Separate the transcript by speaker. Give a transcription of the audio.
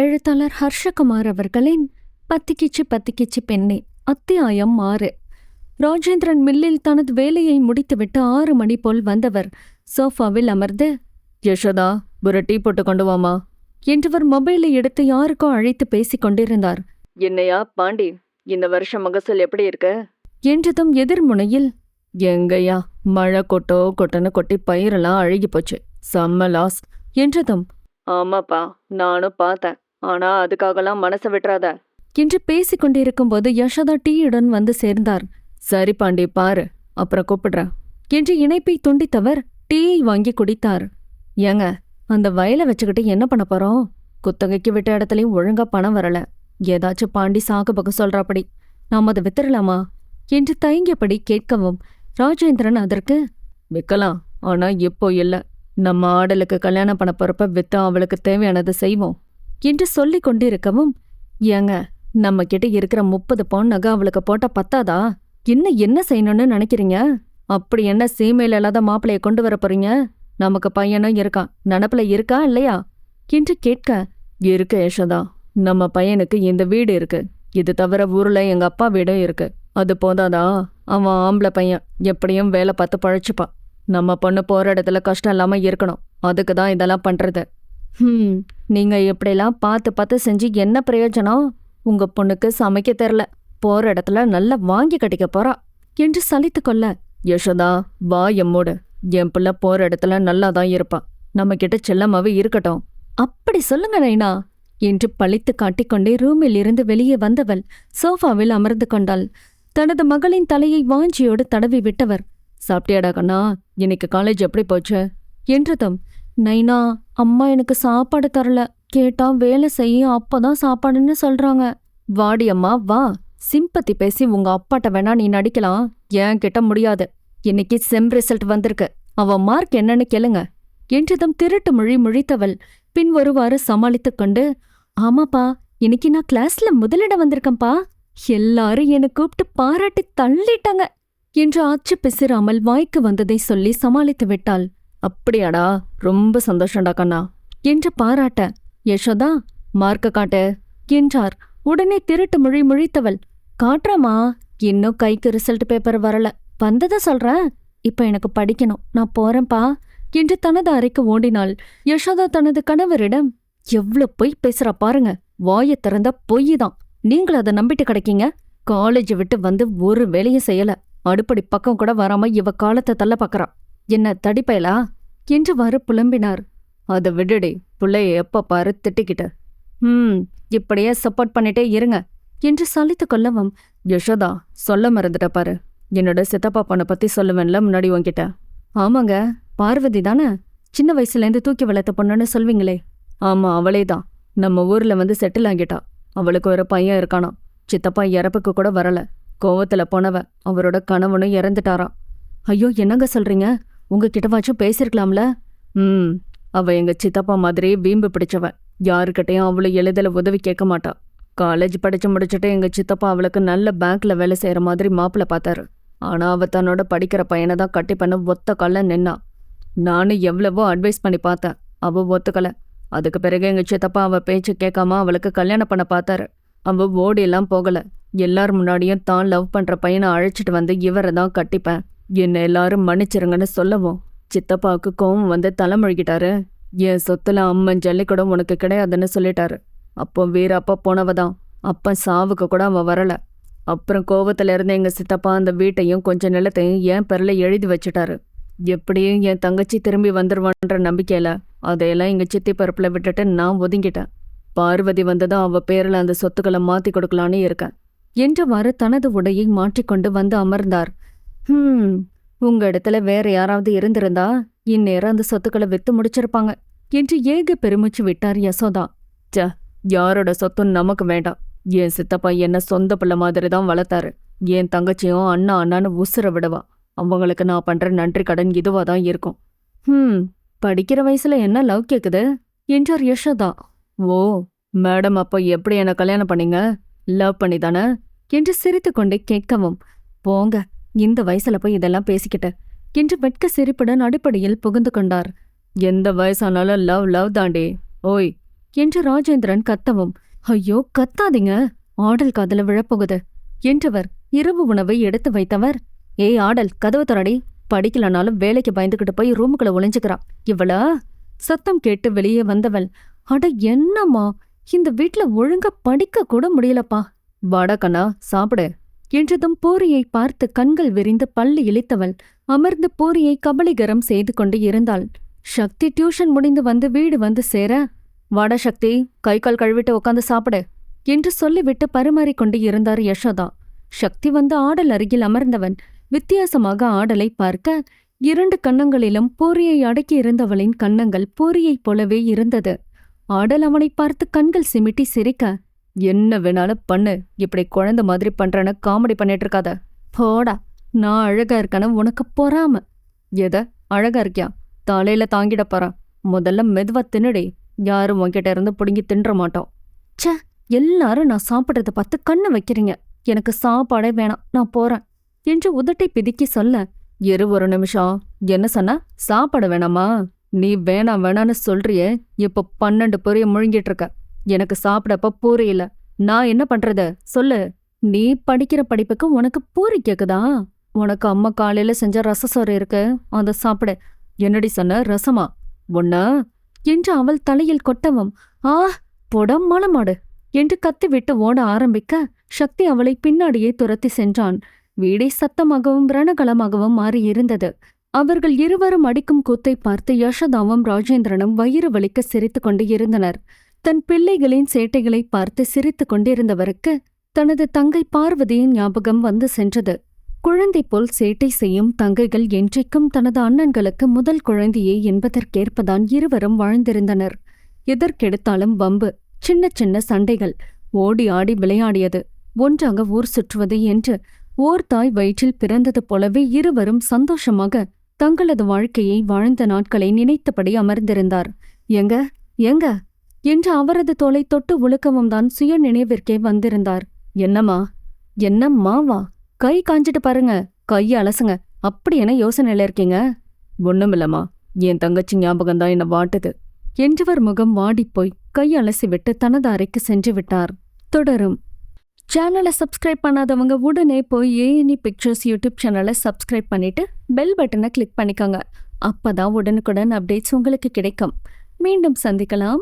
Speaker 1: எழுத்தாளர் ஹர்ஷகுமார் அவர்களின் பத்திக்கிச்சு பத்திக்கிச்சு பெண்ணே அத்தியாயம் ஆறு. ராஜேந்திரன் மில்லில் தனது வேலையை முடித்துவிட்டு ஆறு மணி போல் வந்தவர் சோஃபாவில் அமர்ந்து யசோதா ஒரு டீ போட்டு கொண்டு வாமா என்றவர் மொபைலை எடுத்து யாருக்கோ அழைத்து பேசிக் கொண்டிருந்தார். என்னையா பாண்டி இந்த வருஷம் மகசூல் எப்படி இருக்கு? என்றதும் எதிர்முனையில் எங்கய்யா மழை கொட்டோ கொட்டன்னு கொட்டி பயிரெல்லாம் அழுகி போச்சு செம்ம லாஸ் என்றதும் ஆமாப்பா நானும் பார்த்தேன் ஆனா அதுக்காகலாம் மனசை விட்டுறாத. என்று பேசிக் கொண்டிருக்கும்போது யசோதா டீயுடன் வந்து சேர்ந்தார். சரி பாண்டி பாரு. அப்புறம் கூப்பிடுறேன் என்று இணைப்பை துண்டித்தவர் டீயை வாங்கி குடித்தார். ஏங்க அந்த வயலை வச்சுக்கிட்டு என்ன பண்ண போறோம்? குத்தகைக்கு விட்ட இடத்துலயும் ஒழுங்கா பணம் வரல. ஏதாச்சும் பாண்டி சாக்கு பக்கம் சொல்றாப்படி. நாம் அதை வித்துடலாமா என்று தயங்கியபடி கேட்கவும் ராஜேந்திரன் அதற்கு விற்கலாம் ஆனா இப்போ இல்ல. நம்ம ஆடலுக்கு கல்யாணம் பண்ண போறப்ப வித்து அவளுக்கு தேவையானதை செய்வோம். என்று சொல்லிக் கொண்டிருக்கவும் ஏங்க நம்ம கிட்ட இருக்கிற முப்பது பவுன் நகை அவளுக்கு போட்டா பத்தாதா? இன்னும் என்ன செய்யணும்னு நினைக்கிறீங்க? அப்படி என்ன சீமையில இல்லாத மாப்பிளைய கொண்டு வர போறீங்க? நமக்கு பையனும் இருக்கான். நினப்புல இருக்கா இல்லையா? என்று கேட்க இருக்கு யசோதா. நம்ம பையனுக்கு இந்த வீடு இருக்கு. இது தவிர ஊர்ல எங்க அப்பா வீடும் இருக்கு. அது போதாதா? அவன் ஆம்பளை பையன். எப்படியும் வேலை பார்த்து பழைச்சுப்பான். நம்ம பொண்ணு போற இடத்துல கஷ்டம் இல்லாம இருக்கணும். அதுக்கு தான் இதெல்லாம் பண்றது. ஹம் நீங்க இப்படிலாம் பார்த்து பார்த்து செஞ்சு என்ன பிரயோஜனம்? உங்க பொண்ணுக்கு சமைக்க தெரில. போற இடத்துல நல்லா வாங்கி கட்டிக்க போறா. என்று சலித்து கொள்ள யசோதா வா எம்மோடு என் பிள்ளை போற இடத்துல நல்லா தான் இருப்பா. நம்ம கிட்ட செல்லமாவே இருக்கட்டும். அப்படி சொல்லுங்க நைனா. என்று பழித்து காட்டிக்கொண்டே ரூமில் இருந்து வெளியே வந்தவள் சோஃபாவில் அமர்ந்து கொண்டாள். தனது மகளின் தலையை வாஞ்சியோடு தடவி விட்டவர் சாப்பிட்டியாடா கண்ணா இன்னைக்கு காலேஜ் எப்படி போச்சு? என்றதும் நைனா அம்மா எனக்கு சாப்பாடு தரல. கேட்டா வேலை செய்ய அப்பதான் சாப்பாடுன்னு சொல்றாங்க. வாடி அம்மா வா. சிம்பத்தி பேசி உங்க அப்பாட்ட வேணா நீ நடிக்கலாம். ஏன் கிட்ட முடியாது. இன்னைக்கு செம் ரிசல்ட் வந்திருக்கு. அவ மார்க் என்னன்னு கேளுங்க. என்றதும் திருட்டு மொழி முழித்தவள் பின் ஒருவாறு சமாளித்துக் கொண்டு ஆமாப்பா இன்னைக்கு நான் கிளாஸ்ல முதலிடம் வந்திருக்கேன்ப்பா. எல்லாரும் என்னை கூப்பிட்டு பாராட்டி தள்ளிட்டாங்க என்று ஆச்சு பிசிறாமல் வாய்க்கு வந்ததை சொல்லி சமாளித்து விட்டாள். அப்படியாடா ரொம்ப சந்தோஷம்டா கண்ணா என்று பாராட்ட யசோதா மார்க்க காட்டு என்றார். உடனே திருட்டு மொழி முழித்தவள் காட்டுறமா இன்னும் கைக்கு ரிசல்ட் பேப்பர் வரல. வந்ததை சொல்றேன் இப்ப எனக்கு படிக்கணும். நான் போறேன்பா என்று தனது அறைக்கு ஓடினாள். யசோதா தனது கணவரிடம் எவ்ளோ பொய் பேசுற பாருங்க வாய திறந்த பொய் தான் நீங்கள் அதை நம்பிட்டு கிடைக்கீங்க. காலேஜ் விட்டு வந்து ஒரு வேலையும் செய்யல. அடுப்படி பக்கம் கூட வராம இவ காலத்தை தள்ள பாக்குறான் என்ன தடிப்பயலா? என்றுவாறு புலம்பினார். அதை விடுடி புள்ளைய எப்ப பாரு திட்டிக்கிட்ட. ம் இப்படியே சப்போர்ட் பண்ணிட்டே இருங்க என்று சலித்து கொள்ளவும் யசோதா சொல்ல மறந்துட்ட பாரு. என்னோட சித்தப்பா பொண்ணை பத்தி சொல்லுவேன்ல முன்னாடி உன்கிட்ட. ஆமாங்க பார்வதி தானே? சின்ன வயசுலேருந்து தூக்கி வளர்த்த பொண்ணுன்னு சொல்வீங்களே. ஆமா அவளே தான். நம்ம ஊர்ல வந்து செட்டில் ஆகிட்டா. அவளுக்கு ஒரு பையன் இருக்கானா சித்தப்பா இறப்புக்கு கூட வரல. கோவத்துல போனவ அவரோட கணவனும் இறந்துட்டாராம். ஐயோ என்னங்க சொல்றீங்க? உங்ககிட்டவாச்சும் பேசியிருக்கலாம்ல ம். அவள் எங்கள் சித்தப்பா மாதிரி வீம்பு பிடிச்சவன். யாருக்கிட்டையும் அவளும் எளிதில் உதவி கேட்க மாட்டாள் காலேஜ் படிச்சு முடிச்சுட்டு எங்கள் சித்தப்பா அவளுக்கு நல்ல பேங்க்ல வேலை செய்யற மாதிரி மாப்பிள்ளை பார்த்தாரு. ஆனால் அவள் தன்னோட படிக்கிற பையனை தான் கட்டி பண்ண ஒத்த கல்ல நின்னா. நானும் எவ்வளவோ அட்வைஸ் பண்ணி பார்த்தேன். அவள் ஒத்துக்கல. அதுக்கு பிறகு எங்கள் சித்தப்பா அவள் பேச்சு கேட்காம அவளுக்கு கல்யாணம் பண்ண பார்த்தாரு. அவள் ஓடி எல்லாம் போகல. எல்லார் முன்னாடியும் தான் லவ் பண்ணுற பையனை அழைச்சிட்டு வந்து இவரை தான் கட்டிப்பேன். என்னை எல்லாரும் மன்னிச்சிருங்கன்னு சொல்லவும் சித்தப்பாவுக்கு கோவம் வந்து தலைமொழிக்கிட்டாரு என் சொத்துல அம்மன் ஜல்லிக்கூடம் உனக்கு கிடையாதுன்னு சொல்லிட்டாரு. அப்போ வீரப்பா போனவ தான். அப்ப சாவுக்கு கூட அவ வரல. அப்புறம் கோவத்துல இருந்து எங்க சித்தப்பா அந்த வீட்டையும் கொஞ்ச நிலத்தையும் என் பெருல எழுதி வச்சுட்டாரு. எப்படியும் என் தங்கச்சி திரும்பி வந்துருவான்ற நம்பிக்கையில அதையெல்லாம் எங்க சித்தி பரப்புல விட்டுட்டு நான் ஒதுங்கிட்டேன். பார்வதி வந்ததும் அவ பேர்ல அந்த சொத்துக்களை மாத்தி கொடுக்கலான்னு இருக்கேன். என்றவாறு தனது உடையை மாற்றிக்கொண்டு வந்து அமர்ந்தார். ஹம் உங்க இடத்துல வேற யாராவது இருந்திருந்தா இந்நேரம் அந்த சொத்துக்களை வித்து முடிச்சிருப்பாங்க என்று ஏக பெருமிச்சு விட்டார் யசோதா. ச யாரோட சொத்தும் நமக்கு வேண்டாம். என் சித்தப்பா என்ன சொந்த பிள்ளை மாதிரி தான் வளர்த்தாரு. என் தங்கச்சியும் அண்ணா அண்ணான்னு உசுர விடுவா. அவங்களுக்கு நான் பண்ற நன்றி கடன் இதுவா தான் இருக்கும். ஹம் படிக்கிற வயசுல என்ன லவ் கேக்குது? என்றார் யசோதா. ஓ மேடம் அப்போ எப்படி என்ன கல்யாணம் பண்ணீங்க? லவ் பண்ணி தானே என்று சிரித்துக்கொண்டே கேட்கவும் போங்க இந்த வயசுல போய் இதெல்லாம் பேசிக்கிட்ட என்று வெட்க சிரிப்புடன் அடிப்படையில் புகுந்து கொண்டார். எந்த வயசானாலும் லவ் லவ் தாண்டே. ஓய் என்று ராஜேந்திரன் கத்தவும். ஐயோ கத்தாதீங்க. ஆடல் காதுல விழப்போகுது என்றவர் இரவு உணவை எடுத்து வைத்தவர். ஏய் ஆடல் கதவு தொடடி படிக்கலனாலும் வேலைக்கு பயந்துகிட்டு போய் ரூமுக்குள்ள ஒளிஞ்சுக்கிறான். இவளா? சத்தம் கேட்டு வெளியே வந்தவள். அட என்னம்மா? இந்த வீட்ல ஒழுங்கா படிக்க கூட முடியலப்பா. வாடா கண்ணா. சாப்பிடு. என்றதும் பூரியை பார்த்து கண்கள் விரிந்து பள்ளி இழித்தவள் அமர்ந்து பூரியை கபலிகரம் செய்து கொண்டு இருந்தாள். சக்தி டியூஷன் முடிந்து வந்து வீடு வந்து சேர வாடா சக்தி கை கால் கழுவிட்டு உட்காந்து சாப்பிடு என்று சொல்லிவிட்டு பரிமாறிக்கொண்டு இருந்தார் யசோதா. சக்தி வந்து ஆடல் அருகில் அமர்ந்தவன். வித்தியாசமாக ஆடலை பார்க்க இரண்டு கன்னங்களிலும் பூரியை அடக்கி இருந்தவளின் கன்னங்கள் பூரியைப் போலவே இருந்தது. ஆடல் அவனை பார்த்து கண்கள் சிமிட்டி சிரிக்க என்ன வேணாலும் பண்ணு. இப்படி குழந்தை மாதிரி பண்றேன்னு காமெடி பண்ணிட்டு இருக்காத போடா. நான் அழகா இருக்கேன்னு உனக்கு பொறாம. எத? அழகா இருக்கியா? தலையில தாங்கிட போறான். முதல்ல மெதுவா தின்னுடி. யாரும் உன்கிட்ட இருந்து புடுங்கி தின்ற மாட்டோம். ச்சே! எல்லாரும் நான் சாப்பிட்றத பார்த்து கண்ணு வைக்கிறீங்க. எனக்கு சாப்பாடே வேணாம். நான் போறேன். என்று உதட்டை பிதுக்கி சொல்ல இரு ஒரு நிமிஷம். என்ன சொன்ன? சாப்பாடு வேணாமா? நீ வேணாம் வேணான்னு சொல்றியே. இப்ப பன்னெண்டு பொரிய முழுங்கிட்டு இருக்க எனக்கு சாப்பிடப்ப பூரி நான் என்ன பண்றது? சொல்லு. நீ படிக்கிற படிப்புக்கு உனக்கு பூரி கேக்குதா? உனக்கு அம்மா காலையில செஞ்ச ரசசோறு இருக்கு. அதை சாப்பிடு. என்னடி சொன்ன? ரசமா? உன்ன என்று அவள் தலையில் கொட்டவும் ஆ புடம் மலமாடு என்று கத்திவிட்டு ஓட ஆரம்பிக்க சக்தி அவளை பின்னாடியே துரத்தி சென்றான். வீடே சத்தமாகவும் ரணகலமாகவும் மாறியிருந்தது. அவர்கள் இருவரும் அடிக்கும் கூத்தை பார்த்து யசோதாவும் ராஜேந்திரனும் வயிறு வலிக்க சிரித்துக் கொண்டு இருந்தனர். தன் பிள்ளைகளின் சேட்டைகளை பார்த்து சிரித்துக் கொண்டிருந்தவருக்கு தனது தங்கை பார்வதியின் ஞாபகம் வந்து சென்றது. குழந்தை போல் சேட்டை செய்யும் தங்கைகள் என்றைக்கும் தனது அண்ணன்களுக்கு முதல் குழந்தையே என்பதற்கேற்பதான் இருவரும் வாழ்ந்திருந்தனர். எதற்கெடுத்தாலும் வம்பு சின்ன சின்ன சண்டைகள் ஓடி ஆடி விளையாடியது ஒன்றாக ஊர் சுற்றுவது என்று ஓர் தாய் வயிற்றில் பிறந்தது போலவே இருவரும் சந்தோஷமாக தங்களது வாழ்க்கையை வாழ்ந்த நாட்களை நினைத்தபடி அமர்ந்திருந்தார். எங்க? எங்க? என்று அவரது தோலை தொட்டு உழுக்கவும் தான் சுய நினைவிற்கே வந்திருந்தார். என்னம்மா? என்னம்மாவா கை காஞ்சிட்டு பாருங்க. கை அலசுங்க. அப்படி என்ன யோசனையில இருக்கீங்க? ஒண்ணுமில்லம்மா. என் தங்கச்சி ஞாபகம் தான் என்ன வாட்டுது. என்றவர் முகம் வாடிப்போய் கை அலசிவிட்டு தனது அறைக்கு சென்று விட்டார். தொடரும். சேனலை சப்ஸ்கிரைப் பண்ணாதவங்க உடனே போய் ஏஎன்இ பிக்சர்ஸ் யூடியூப் சேனலை சப்ஸ்கிரைப் பண்ணிட்டு பெல் பட்டனை கிளிக் பண்ணிக்கோங்க. அப்பதான் உடனுக்குடன் அப்டேட்ஸ் உங்களுக்கு கிடைக்கும். மீண்டும் சந்திக்கலாம்.